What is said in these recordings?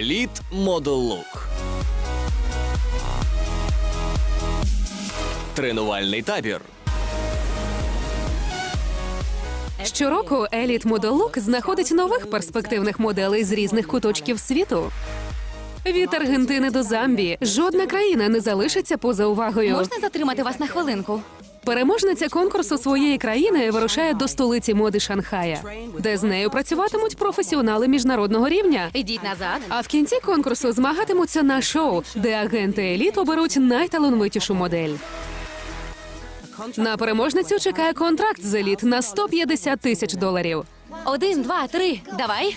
Еліт Model Look. Тренувальний табір. Щороку Elite Model Look знаходить нових перспективних моделей з різних куточків світу. Від Аргентини до Замбії жодна країна не залишиться поза увагою. Можна затримати вас на хвилинку? Переможниця конкурсу своєї країни вирушає до столиці моди Шанхая, де з нею працюватимуть професіонали міжнародного рівня. Ідіть назад. А в кінці конкурсу змагатимуться на шоу, де агенти еліт оберуть найталановитішу модель. На переможницю чекає контракт з еліт на 150 тисяч доларів. Один, два, три. Давай.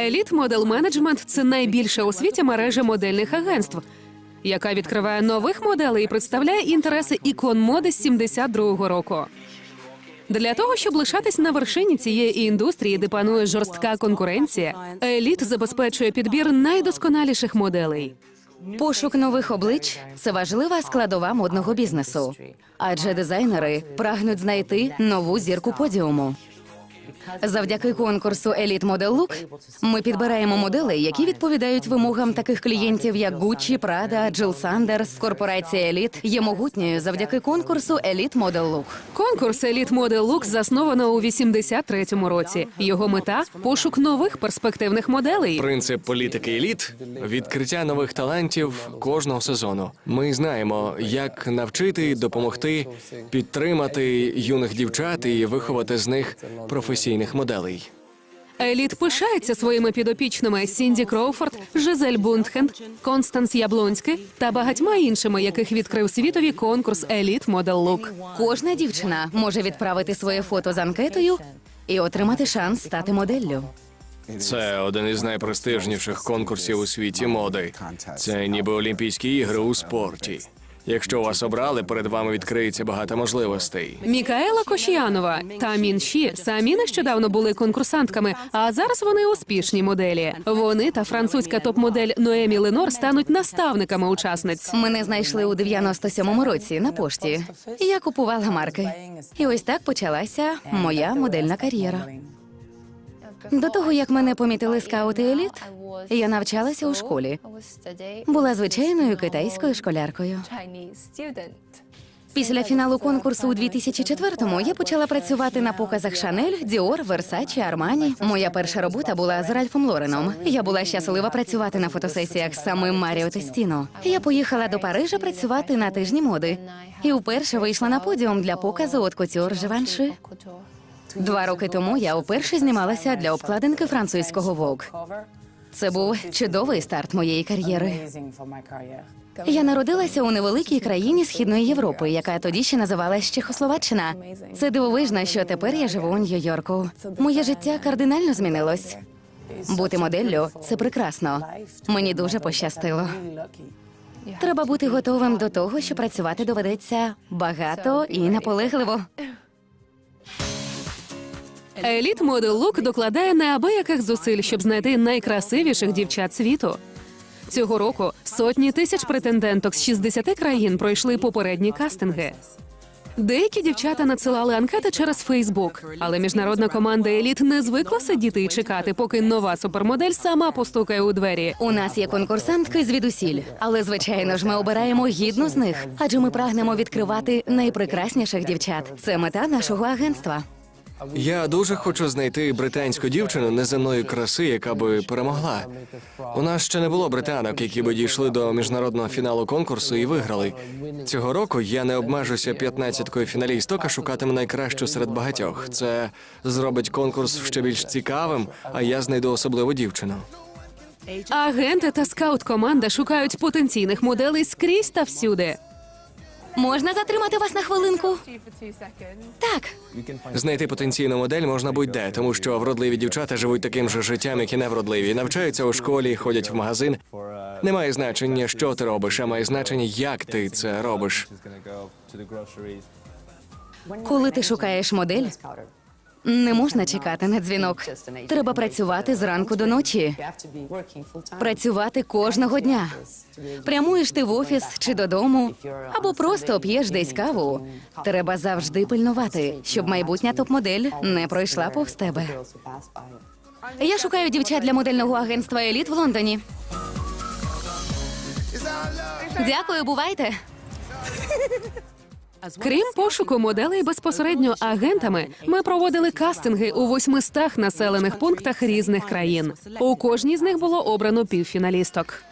Еліт Модел Менеджмент це найбільша у світі мережа модельних агентств, яка відкриває нових моделей і представляє інтереси ікон моди з 72-го року. Для того, щоб лишатись на вершині цієї індустрії, де панує жорстка конкуренція, еліт забезпечує підбір найдосконаліших моделей. Пошук нових облич це важлива складова модного бізнесу. Адже дизайнери прагнуть знайти нову зірку подіуму. Завдяки конкурсу Elite Model Look ми підбираємо моделей, які відповідають вимогам таких клієнтів, як Gucci, Prada, Jill Sanders. Корпорація Elite є могутньою завдяки конкурсу Elite Model Look. Конкурс Еліт Model Look засновано у 83-му році. Його мета пошук нових перспективних моделей. Принцип політики еліт відкриття нових талантів кожного сезону. Ми знаємо, як навчити, допомогти, підтримати юних дівчат і виховати з них професійних моделей. Еліт пишається своїми підопічними Сінді Кроуфорд, Жизель Бундхенд, Констанс Яблонський та багатьма іншими, яких відкрив світові конкурс Еліт Model Look. Кожна дівчина може відправити своє фото з анкетою і отримати шанс стати моделлю. Це один із найпрестижніших конкурсів у світі моди. Це ніби Олімпійські ігри у спорті. Якщо вас обрали, перед вами відкриється багато можливостей. Мікаела Кошіянова та Мін Ші самі нещодавно були конкурсантками, а зараз вони успішні моделі. Вони та французька топ-модель Ноемі Ленор стануть наставниками учасниць. Мене знайшли у 97-му році на пошті. Я купувала марки. І ось так почалася моя модельна кар'єра. До того як мене помітили скаути еліт, я навчалася у школі. Була звичайною китайською школяркою. Після фіналу конкурсу у 2004-му я почала працювати на показах Шанель, Діор, Версачі, Армані. Моя перша робота була з Ральфом Лореном. Я була щаслива працювати на фотосесіях з самим Маріо Тестіно. Я поїхала до Парижа працювати на тижні моди. І вперше вийшла на подіум для показу от кутюр Живанши. Два роки тому я вперше знімалася для обкладинки французького Vogue. Це був чудовий старт моєї кар'єри. Я народилася у невеликій країні Східної Європи, яка тоді ще називалась Чехословаччина. Це дивовижно, що тепер я живу у Нью-Йорку. Моє життя кардинально змінилось. Бути моделлю це прекрасно. Мені дуже пощастило. Треба бути готовим до того, що працювати доведеться багато і наполегливо. Еліт Model Look докладає неабияких зусиль, щоб знайти найкрасивіших дівчат світу. Цього року сотні тисяч претенденток з 60 країн пройшли попередні кастинги. Деякі дівчата надсилали анкети через Фейсбук, але міжнародна команда еліт не звикла сидіти і чекати, поки нова супермодель сама постукає у двері. У нас є конкурсантки звідусіль, але звичайно ж ми обираємо гідну з них, адже ми прагнемо відкривати найпрекрасніших дівчат. Це мета нашого агентства. Я дуже хочу знайти британську дівчину неземної краси, яка би перемогла. У нас ще не було британок, які би дійшли до міжнародного фіналу конкурсу і виграли. Цього року я не обмежуся 15-кою фіналісток, а шукатиму найкращу серед багатьох. Це зробить конкурс ще більш цікавим, а я знайду особливу дівчину. Агенти та скаут-команда шукають потенційних моделей скрізь та всюди. Можна затримати вас на хвилинку? Так, Знайти потенційну модель можна будь-де, тому що вродливі дівчата живуть таким же життям, як і невродливі. Навчаються у школі, ходять в магазин. Немає значення, що ти робиш, а має значення, як ти це робиш. коли ти шукаєш модель, Не можна чекати на дзвінок. Треба працювати зранку до ночі. Працювати кожного дня. Прямуєш ти в офіс чи додому, або просто п'єш десь каву. Треба завжди пильнувати, щоб майбутня топ-модель не пройшла повз тебе. Я шукаю дівчат для модельного агентства Еліт в Лондоні. Дякую, бувайте. Крім пошуку моделей безпосередньо агентами, ми проводили кастинги у 800 населених пунктах різних країн. У кожній з них було обрано півфіналісток.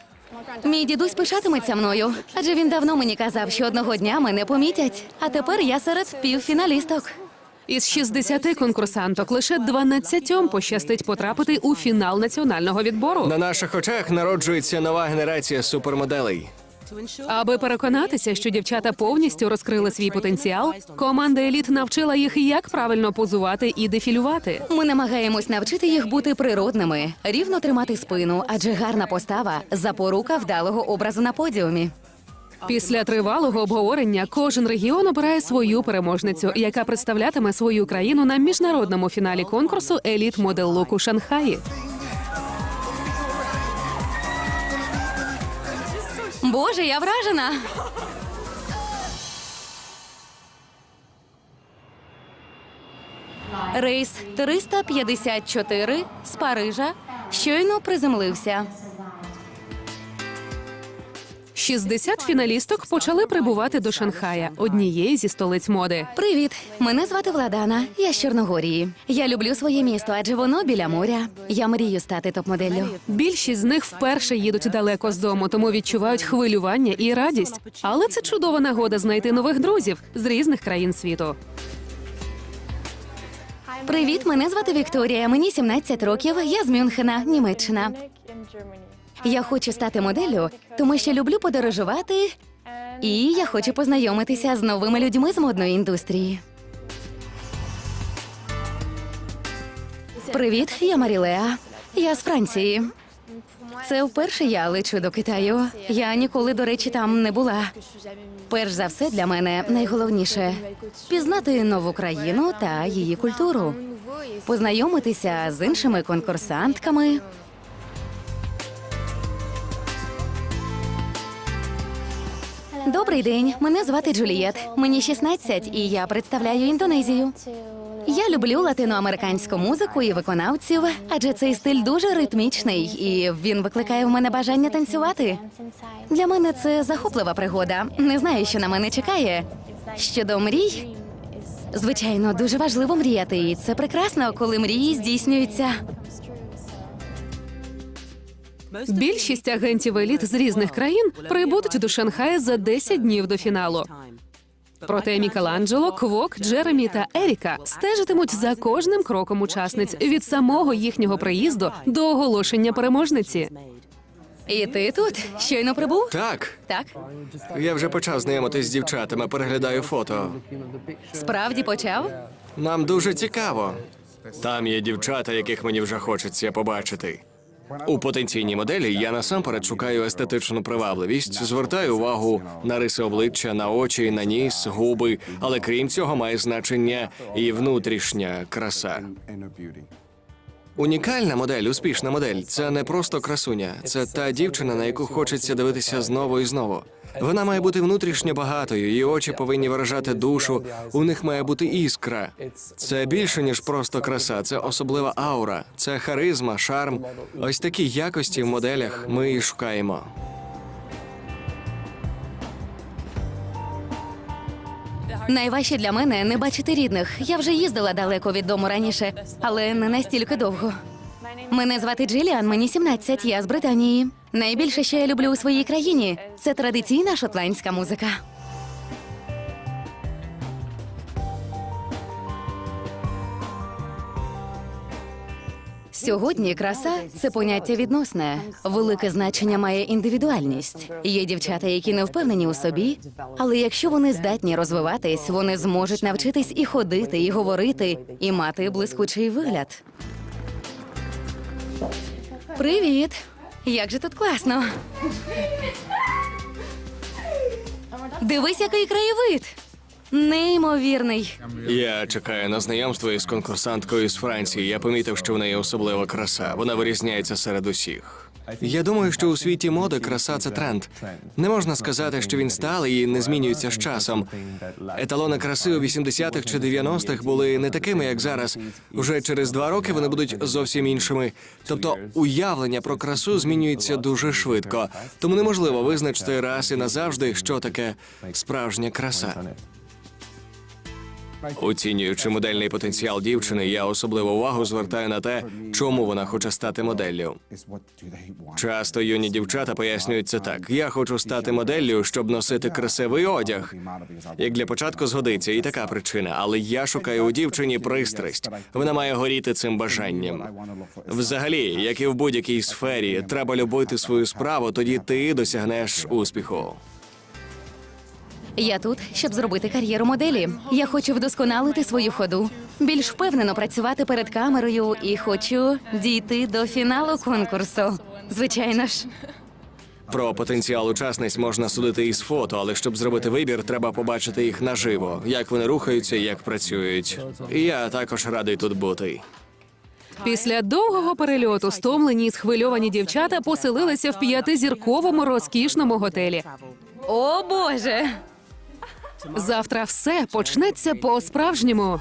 Мій дідусь пишатиметься мною, адже він давно мені казав, що одного дня мене помітять. А тепер я серед півфіналісток. Із 60 конкурсанток лише 12 пощастить потрапити у фінал національного відбору. На наших очах народжується нова генерація супермоделей. Аби переконатися, що дівчата повністю розкрили свій потенціал, команда еліт навчила їх, як правильно позувати і дефілювати. Ми намагаємось навчити їх бути природними, рівно тримати спину, адже гарна постава запорука вдалого образу на подіумі. Після тривалого обговорення кожен регіон обирає свою переможницю, яка представлятиме свою країну на міжнародному фіналі конкурсу Еліт Модел Лук у Шанхаї. Боже, я вражена. Рейс 354 з Парижа щойно приземлився. 60 фіналісток почали прибувати до Шанхая, однієї зі столиць моди. Привіт, мене звати Владана. Я з Чорногорії. Я люблю своє місто, адже воно біля моря. Я мрію стати топ-моделлю. Більшість з них вперше їдуть далеко з дому, тому відчувають хвилювання і радість. Але це чудова нагода знайти нових друзів з різних країн світу. Привіт, мене звати Вікторія. Мені 17 років. Я з Мюнхена, Німеччина. Я хочу стати моделлю, тому що люблю подорожувати, і я хочу познайомитися з новими людьми з модної індустрії. Привіт, я Марілеа. Я з Франції. Це вперше я лечу до Китаю. Я ніколи, до речі, там не була. Перш за все, для мене найголовніше пізнати нову країну та її культуру, познайомитися з іншими конкурсантками. Добрий день, мене звати Джулієт. Мені 16 і я представляю Індонезію. Я люблю латиноамериканську музику і виконавців, адже цей стиль дуже ритмічний, і він викликає в мене бажання танцювати. Для мене це захоплива пригода. Не знаю, що на мене чекає. Щодо мрій, звичайно, дуже важливо мріяти, і це прекрасно, коли мрії здійснюються. Більшість агентів еліт з різних країн прибудуть до Шанхая за 10 днів до фіналу. Проте Мікеланджело, Квок, Джеремі та Еріка стежитимуть за кожним кроком учасниць від самого їхнього приїзду до оголошення переможниці. І ти тут щойно прибув? Так, Так, я вже почав знайомитись з дівчатами, переглядаю фото. справді почав. Нам дуже цікаво. Там є дівчата, яких мені вже хочеться побачити. У потенційній моделі я насамперед шукаю естетичну привабливість, звертаю увагу на риси обличчя, на очі, на ніс, губи, але крім цього має значення і внутрішня краса. Унікальна модель, успішна модель це не просто красуня, це та дівчина, на яку хочеться дивитися знову і знову. Вона має бути внутрішньо багатою, її очі повинні виражати душу. У них має бути іскра. Це більше ніж просто краса, це особлива аура, це харизма, шарм. Ось такі якості в моделях ми і шукаємо. Найважче для мене не бачити рідних. Я вже їздила далеко від дому раніше, але не настільки довго. Мене звати Джиліан, мені 17, я з Британії. Найбільше, що я люблю у своїй країні, це традиційна шотландська музика. Сьогодні краса це поняття відносне. Велике значення має індивідуальність. Є дівчата, які не впевнені у собі, але якщо вони здатні розвиватись, вони зможуть навчитись і ходити, і говорити, і мати блискучий вигляд. Привіт! Як же тут класно! Дивись, який краєвид! Неймовірний. Я чекаю на знайомство із конкурсанткою з Франції. Я помітив, що в неї особлива краса. Вона вирізняється серед усіх. Я думаю, що у світі моди краса це тренд. Не можна сказати, що він сталий і не змінюється з часом. Еталони краси у 80-х чи 90-х були не такими, як зараз. Уже через два роки вони будуть зовсім іншими. Тобто уявлення про красу змінюється дуже швидко. Тому неможливо визначити раз і назавжди, що таке справжня краса. Оцінюючи модельний потенціал дівчини, я особливу увагу звертаю на те, чому вона хоче стати моделлю. Часто юні дівчата пояснюють це так: я хочу стати моделлю, щоб носити красивий одяг. Як для початку згодиться, і така причина, але я шукаю у дівчині пристрасть. Вона має горіти цим бажанням. Взагалі, як і в будь-якій сфері, треба любити свою справу, тоді ти досягнеш успіху. Я тут, щоб зробити кар'єру моделі. Я хочу вдосконалити свою ходу, більш впевнено працювати перед камерою і хочу дійти до фіналу конкурсу. Звичайно ж. Про потенціал учасниць можна судити із фото, але щоб зробити вибір, треба побачити їх наживо, як вони рухаються, і як працюють. І я також радий тут бути. Після довгого перельоту стомлені і схвильовані дівчата поселилися в п'ятизірковому розкішному готелі. О Боже! Завтра все почнеться по-справжньому.